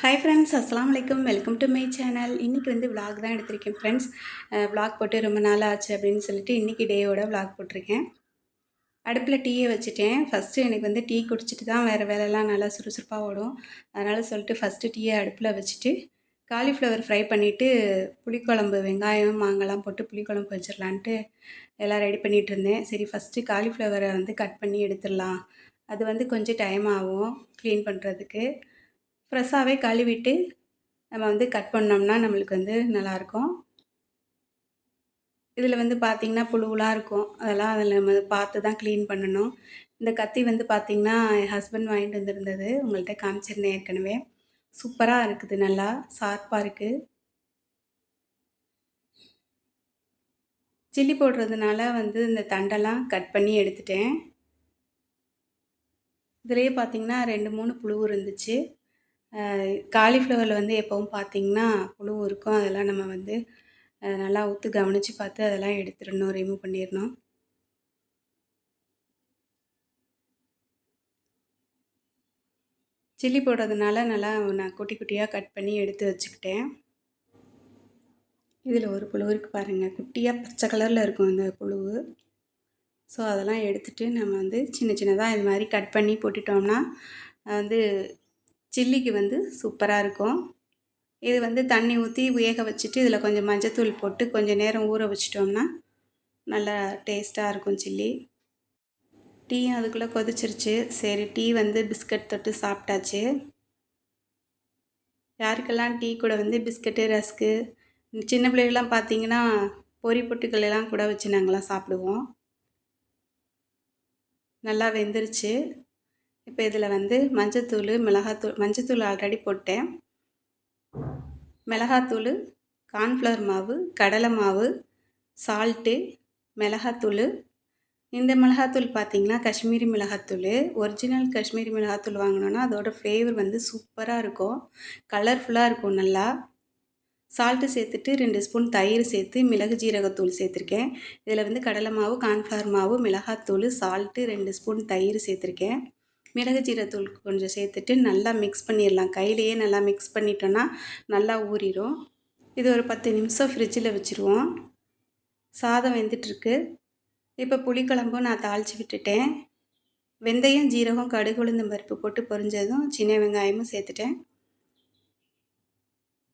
Hi friends அஸ்லாம் வலைக்கம் welcome to my channel இன்றைக்கி வந்து vlog தான் எடுத்திருக்கேன் ஃப்ரெண்ட்ஸ் vlog போட்டு ரொம்ப நாள் ஆச்சு அப்படின்னு சொல்லிட்டு இன்றைக்கி டேயோட vlog போட்டிருக்கேன். அடுப்பில் டீயை வச்சுட்டேன். ஃபஸ்ட்டு எனக்கு வந்து டீ குடிச்சிட்டு தான் வேறு வேலைலாம் நல்லா சுறுசுறுப்பாக ஓடும். அதனால் சொல்லிட்டு ஃபஸ்ட்டு டீயை அடுப்பில் வச்சுட்டு காலிஃப்ளவர் ஃப்ரை பண்ணிவிட்டு புளிக்குழம்பு வெங்காயம் மாங்காய்லாம் போட்டு புளிக்குழம்பு வச்சிடலான்ட்டு எல்லாம் ரெடி பண்ணிகிட்டு இருந்தேன். சரி ஃபஸ்ட்டு காலிஃப்ளவரை வந்து கட் பண்ணி எடுத்துடலாம். அது வந்து கொஞ்சம் டைம் ஆகும் க்ளீன் பண்ணுறதுக்கு ஃப்ரெஷ்ஷாகவே கழுவிட்டு நம்ம வந்து கட் பண்ணோம்னா நம்மளுக்கு வந்து நல்லாயிருக்கும். இதில் வந்து பார்த்திங்கன்னா புழுவெலாம் இருக்கும். அதெல்லாம் அதில் நம்ம பார்த்து தான் க்ளீன் பண்ணணும். இந்த கத்தி வந்து பார்த்திங்கன்னா என் ஹஸ்பண்ட் வாங்கிட்டு வந்திருந்தது. உங்கள்கிட்ட காமிச்சிருந்தேன் ஏற்கனவே. சூப்பராக இருக்குது. நல்லா ஷார்ப்பாக இருக்குது. சில்லி போடுறதுனால வந்து இந்த தண்டெல்லாம் கட் பண்ணி எடுத்துட்டேன். இதுலேயே பார்த்திங்கன்னா ரெண்டு மூணு புழு இருந்துச்சு. காலிஃப்ளவரில் வந்து எப்போவும் பார்த்திங்கன்னா புழு இருக்கும் அதெல்லாம் நம்ம வந்து நல்லா ஊற்று கவனித்து பார்த்து அதெல்லாம் எடுத்துடணும் ரிமூவ் பண்ணிடணும். சில்லி போடுறதுனால நல்லா நான் குட்டி குட்டியாக கட் பண்ணி எடுத்து வச்சுக்கிட்டேன். இதில் ஒரு புழு இருக்குது பாருங்கள் குட்டியாக பச்சை கலரில் இருக்கும் இந்த புழு. ஸோ அதெல்லாம் எடுத்துகிட்டு நம்ம வந்து சின்ன சின்னதாக இது மாதிரி கட் பண்ணி போட்டுட்டோம்னா வந்து சில்லிக்கு வந்து சூப்பராக இருக்கும். இது வந்து தண்ணி ஊற்றி வேக வச்சுட்டு இதில் கொஞ்சம் மஞ்சத்தூள் போட்டு கொஞ்சம் நேரம் ஊற வச்சிட்டோம்னா நல்லா டேஸ்ட்டாக இருக்கும் சில்லி. டீயும் அதுக்குள்ளே கொதிச்சிருச்சு. சரி டீ வந்து பிஸ்கட் தொட்டு சாப்பிட்டாச்சு. யாருக்கெல்லாம் டீ கூட வந்து பிஸ்கட்டு ரஸ்க்கு சின்ன பிள்ளைகள்லாம் பார்த்தீங்கன்னா பொரி பொட்டுக்கள் எல்லாம் கூட வச்சு நாங்களாம் சாப்பிடுவோம். நல்லா வெந்துருச்சு. இப்போ இதில் வந்து மஞ்சத்தூள் மிளகாத்தூள் மஞ்சத்தூள் ஆல்ரெடி போட்டேன். மிளகாத்தூள் கார்ன்ஃப்ளவர் மாவு கடலை மாவு சால்ட்டு மிளகாத்தூள். இந்த மிளகாத்தூள் பார்த்திங்கன்னா காஷ்மீரி மிளகாத்தூள். ஒரிஜினல் காஷ்மீரி மிளகாத்தூள் வாங்கினோன்னா அதோடய ஃப்ளேவர் வந்து சூப்பராக இருக்கும். கலர்ஃபுல்லாக இருக்கும் நல்லா. சால்ட்டு சேர்த்துட்டு ரெண்டு ஸ்பூன் தயிர் சேர்த்து மிளகு ஜீரகத்தூள் சேர்த்துருக்கேன். இதில் வந்து கடலை மாவு கார்ன்ஃப்ளவர் மாவு மிளகாத்தூள் சால்ட்டு ரெண்டு ஸ்பூன் தயிர் சேர்த்துருக்கேன். மிளகு ஜீரத்தூள் கொஞ்சம் சேர்த்துட்டு நல்லா மிக்ஸ் பண்ணிடலாம். கையிலையே நல்லா மிக்ஸ் பண்ணிட்டோன்னா நல்லா ஊறிடும் இது ஒரு பத்து நிமிஷம் ஃப்ரிட்ஜில் வச்சுருவோம். சாதம் வெந்துட்டுருக்கு. இப்போ புளிக்குழம்பும் நான் தாளித்து விட்டுட்டேன். வெந்தயம் ஜீரகம் கடுகு உளுந்தம் பருப்பு போட்டு பொரிஞ்சதும் சின்ன வெங்காயமும் சேர்த்துட்டேன்.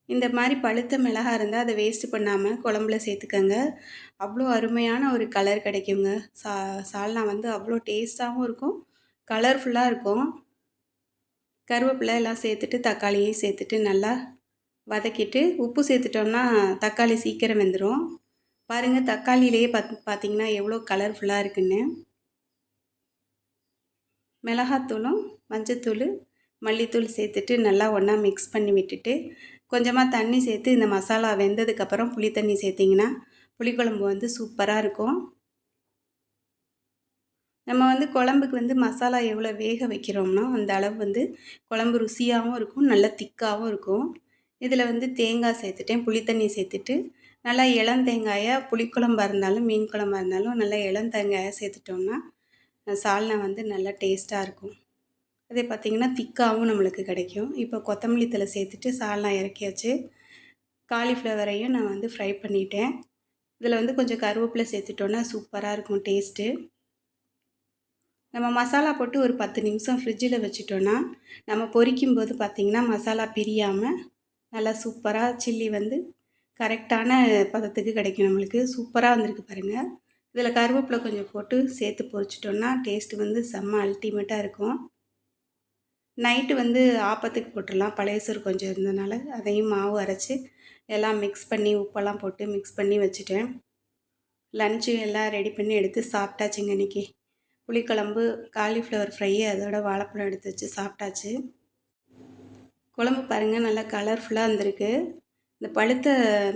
இந்த மாதிரி பழுத்த மிளகா இருந்தால் அதை வேஸ்ட் பண்ணாமல் குழம்புல சேர்த்துக்கங்க. அவ்வளோ அருமையான ஒரு கலர் கிடைக்குங்க. சா சால்னா வந்து அவ்வளோ டேஸ்ட்டாகவும் இருக்கும். கலர்ஃபுல்லாக இருக்கும். கருவேப்பிலை எல்லாம் சேர்த்துட்டு தக்காளியும் சேர்த்துட்டு நல்லா வதக்கிட்டு உப்பு சேர்த்துட்டோம்னா தக்காளி சீக்கிரம் வெந்துடும் பாருங்கள் தக்காளியிலேயே பார்த்து பார்த்தீங்கன்னா எவ்வளோ கலர்ஃபுல்லாக இருக்குன்னு. மிளகாத்தூளும் மஞ்சத்தூள் மல்லித்தூள் சேர்த்துட்டு நல்லா ஒன்றா மிக்ஸ் பண்ணி விட்டுட்டு கொஞ்சமாக தண்ணி சேர்த்து இந்த மசாலா வெந்ததுக்கப்புறம் புளி தண்ணி சேர்த்திங்கன்னா புளிக்குழம்பு வந்து சூப்பராக இருக்கும். நம்ம வந்து குழம்புக்கு வந்து மசாலா எவ்வளோ வேக வைக்கிறோம்னா அந்த அளவு வந்து குழம்பு ருசியாகவும் இருக்கும் நல்லா திக்காகவும் இருக்கும். இதில் வந்து தேங்காய் சேர்த்துட்டேன் புளித்தண்ணி சேர்த்துட்டு. நல்லா இளந்தேங்காயாக புளிக்குழம்பாக இருந்தாலும் மீன் குழம்பாக இருந்தாலும் நல்லா இளந்தேங்காயாக சேர்த்துட்டோம்னா சால்னா வந்து நல்லா டேஸ்ட்டாக இருக்கும். அதே பார்த்திங்கன்னா திக்காகவும் நம்மளுக்கு கிடைக்கும். இப்போ கொத்தமல்லி தலை சேர்த்துட்டு சால்னா இறக்கியாச்சு. காலிஃப்ளவரையும் நான் வந்து ஃப்ரை பண்ணிட்டேன். இதில் வந்து கொஞ்சம் கருவேப்பிலை சேர்த்துட்டோன்னா சூப்பராக இருக்கும் டேஸ்ட்டு. நம்ம மசாலா போட்டு ஒரு பத்து நிமிஷம் ஃப்ரிட்ஜில் வச்சுட்டோன்னா நம்ம பொரிக்கும் போது பார்த்திங்கன்னா மசாலா பிரியாமல் நல்லா சூப்பராக சில்லி வந்து கரெக்டான பதத்துக்கு கிடைக்கும் நம்மளுக்கு. சூப்பராக வந்திருக்கு பாருங்கள் இதில் கருவேப்பிலை கொஞ்சம் போட்டு சேர்த்து பொரிச்சிட்டோன்னா டேஸ்ட்டு வந்து செம்ம அல்டிமேட்டாக இருக்கும். நைட்டு வந்து ஆப்பத்துக்கு போட்டுடலாம். பழைய சோறு கொஞ்சம் இருந்தனால அதையும் மாவு அரைச்சி எல்லாம் மிக்ஸ் பண்ணி உப்பெல்லாம் போட்டு மிக்ஸ் பண்ணி வச்சுட்டேன். லன்ச்சு எல்லாம் ரெடி பண்ணி எடுத்து சாப்பிட்டாச்சுங்க இன்றைக்கி புளிக்குழம்பு காலிஃப்ளவர் ஃப்ரை அதோட வாழைப்பழம் எடுத்து வச்சு சாப்பிட்டாச்சு. குழம்பு பாருங்கள் நல்லா கலர்ஃபுல்லாக இருந்திருக்கு இந்த பழுத்த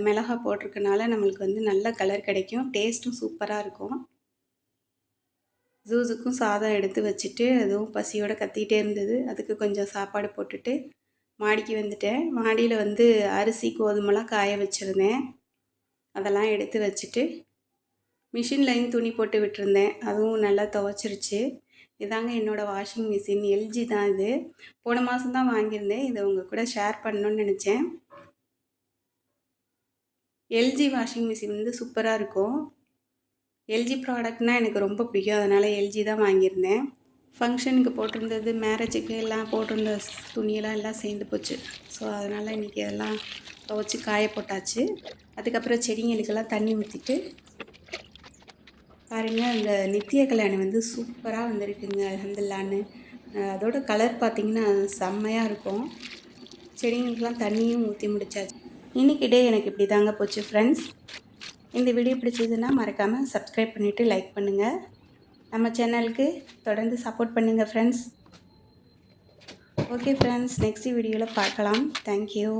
மிளகா போட்டிருக்கனால நம்மளுக்கு வந்து நல்ல கலர் கிடைக்கும். டேஸ்ட்டும் சூப்பராக இருக்கும். ஜூஸுக்கும் சாதம் எடுத்து வச்சுட்டு அதுவும் பசியோடு கத்திகிட்டே இருந்தது. அதுக்கு கொஞ்சம் சாப்பாடு போட்டுட்டு மாடிக்கு வந்துட்டேன். மாடியில் வந்து அரிசி கோதுமெல்லாம் காய வச்சுருந்தேன். அதெல்லாம் எடுத்து வச்சுட்டு மிஷின்லேயும் துணி போட்டு விட்டுருந்தேன். அதுவும் நல்லா துவச்சிருச்சு. இதாங்க என்னோடய வாஷிங் மிஷின் எல்ஜி தான் இது. போன மாதம் தான் வாங்கியிருந்தேன். இதை உங்கள் கூட ஷேர் பண்ணணும்னு நினச்சேன். எல்ஜி வாஷிங் மிஷின் வந்து சூப்பராக இருக்கும். எல்ஜி ப்ராடக்ட்னால் எனக்கு ரொம்ப பிடிக்கும். அதனால் எல்ஜி தான் வாங்கியிருந்தேன். ஃபங்க்ஷனுக்கு போட்டிருந்தது மேரேஜுக்கு எல்லாம் போட்டிருந்த துணியெல்லாம் எல்லாம் சேர்ந்து போச்சு. ஸோ அதனால் இன்றைக்கி அதெல்லாம் துவச்சி காய போட்டாச்சு. அதுக்கப்புறம் செடிங்களுக்கெல்லாம் தண்ணி ஊற்றிட்டு பாருங்கள் இந்த நித்திய கல்யாணி வந்து சூப்பராக வந்திருக்குங்க அலமதுல்லான்னு அதோட கலர் பார்த்திங்கன்னா செம்மையாக இருக்கும். செடிங்களுக்கெலாம் தண்ணியும் ஊற்றி முடிச்சாச்சு. இன்றைக்கி டே எனக்கு இப்படி தாங்க போச்சு ஃப்ரெண்ட்ஸ் இந்த வீடியோ பிடிச்சதுன்னா மறக்காமல் சப்ஸ்கிரைப் பண்ணிவிட்டு லைக் பண்ணுங்கள் நம்ம சேனலுக்கு தொடர்ந்து சப்போர்ட் பண்ணுங்கள் ஃப்ரெண்ட்ஸ் ஓகே ஃப்ரெண்ட்ஸ் நெக்ஸ்ட் வீடியோவில் பார்க்கலாம். தேங்க்யூ